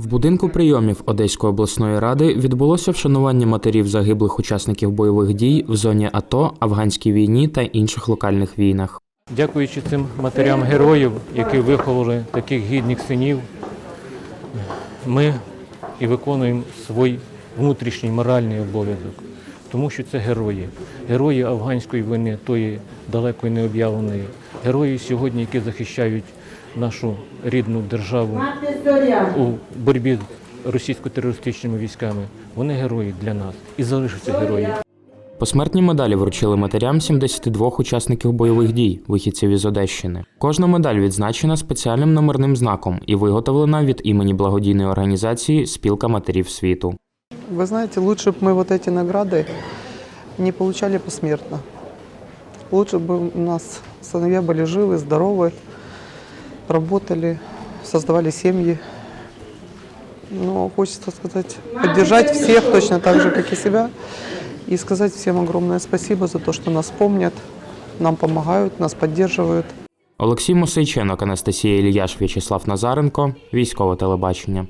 В будинку прийомів Одеської обласної ради відбулося вшанування матерів загиблих учасників бойових дій в зоні АТО, афганській війні та інших локальних війнах. Дякуючи цим матерям героїв, які виховали таких гідних синів, ми і виконуємо свій внутрішній моральний обов'язок, тому що це герої. Герої афганської війни, тої далекої необ'явленої, герої сьогодні, які захищають нашу рідну державу у боротьбі з російсько-терористичними військами. Вони герої для нас і залишаться героями. Посмертні медалі вручили матерям 72 учасників бойових дій, вихідців із Одещини. Кожна медаль відзначена спеціальним номерним знаком і виготовлена від імені благодійної організації Спілка матерів світу. Вы знаете, лучше бы мы вот эти награды не получали посмертно. Лучше бы у нас сыновья были живы, здоровы, работали, создавали семьи. Но хочется сказать, поддержать всех точно так же, как и себя. И сказать всем огромное спасибо за то, что нас помнят, нам помогают, нас поддерживают. Олексій Мосейченок, Анастасія Ільяш, В'ячеслав Назаренко, військове телебачення.